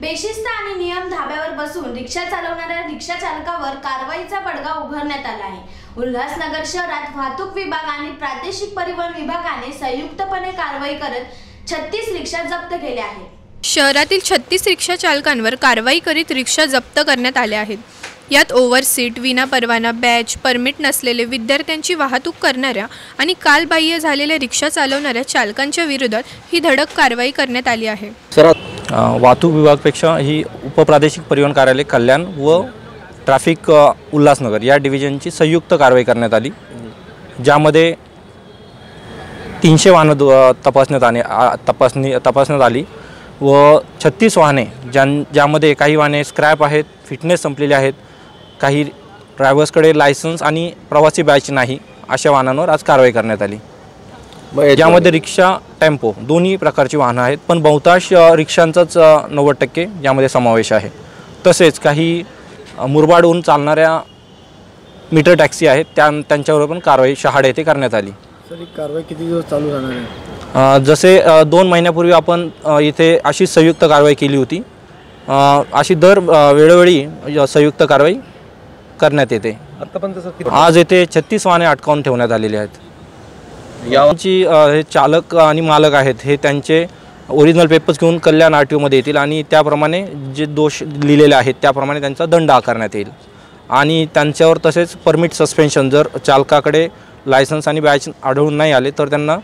बेशिस्त आणि नियम धाब्यावर बसून रिक्षा चालवणाऱ्या रिक्षा चालकावर कारवाईचा बडगा उभारण्यात आला आहे. उल्हासनगर शहरात वाहतूक विभाग आणि प्रादेशिक परिवहन विभागाने संयुक्तपणे कारवाई करत छत्तीस रिक्षा जप्त केल्या आहेत. शहरातील छत्तीस रिक्षा चालकांवर कारवाई करीत रिक्षा जप्त करण्यात आल्या आहेत. यात ओव्हरसीट विना परवाना बॅच परमिट नसलेले विद्यार्थ्यांची वाहतूक करणाऱ्या आणि कालबाह्य झालेल्या रिक्षा चालवणाऱ्या चालकांच्या विरोधात ही धडक कारवाई करण्यात आली आहे. वाहतूक विभागापेक्षा ही उपप्रादेशिक परिवहन कार्यालय कल्याण व ट्रॅफिक उल्हासनगर या डिव्हिजनची संयुक्त कारवाई करण्यात आली. ज्यामध्ये तीनशे वाहनं तपासण्यात आणे तपासणी तपासण्यात आली व छत्तीस वाहने ज्यां ज्यामध्ये काही वाहने स्क्रॅप आहेत फिटनेस संपलेले आहेत काही ड्रायव्हर्सकडे लायसन्स आणि प्रवासी बॅच नाही अशा वाहनांवर आज कारवाई करण्यात आली. ज्यामध्ये रिक्षा टेम्पो दोन्ही प्रकारची वाहनं आहेत. पण बहुतांश रिक्षांचाच नव्वद टक्के यामध्ये समावेश आहे. तसेच काही मुरबाडहून चालणाऱ्या मीटर टॅक्सी आहेत. त्या त्यांच्यावर पण कारवाई शहाड येथे करण्यात आली. सर ही कारवाई किती दिवस चालू राहणार आहे? जसे दोन महिन्यापूर्वी आपण इथे अशी संयुक्त कारवाई केली होती. अशी दर वेळोवेळी संयुक्त कारवाई करण्यात येते. आज येथे छत्तीस वाहने अटकावून ठेवण्यात आलेली आहेत. याची हे चालक आणि मालक आहेत हे त्यांचे ओरिजिनल पेपर्स घेऊन कल्याण आर टी ओमध्ये येतील आणि त्याप्रमाणे जे दोष लिहिलेले आहेत त्याप्रमाणे त्यांचा दंड आकारण्यात येईल. आणि त्यांच्यावर तसेच परमिट सस्पेन्शन जर चालकाकडे लायसन्स आणि बॅच आढळून नाही आले तर त्यांना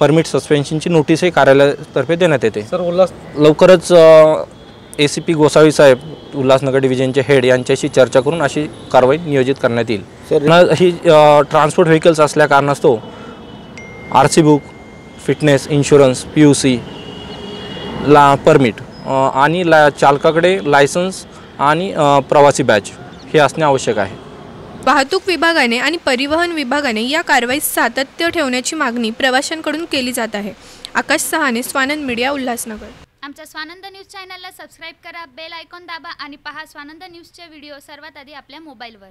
परमिट सस्पेन्शनची नोटीसही कार्यालयातर्फे देण्यात येते. सर उल्हास लवकरच ए सी पी गोसावी साहेब उल्हासनगर डिव्हिजनचे हेड यांच्याशी चर्चा करून अशी कारवाई नियोजित करण्यात येईल. ही ट्रान्सपोर्ट व्हेकल्स असल्या कारणास्तव R C book fitness insurance P U C ला परमिट आणि ला चालकाकडे लायसन्स आणि प्रवासी बॅच हे असणे आवश्यक आहे. वाहतूक विभागाने आणि परिवहन विभागाने या कारवाईत सातत्य ठेवण्याची मागणी प्रवाशांकडून केली जात आहे. आकाश सहाने स्वानंद मीडिया उल्हासनगर. आमच्या स्वानंद न्यूज चॅनलला सबस्क्राईब करा बेल आयकॉन दाबा आणि पहा स्वानंद न्यूजचे व्हिडिओ सर्वात आधी आपल्या मोबाईलवर.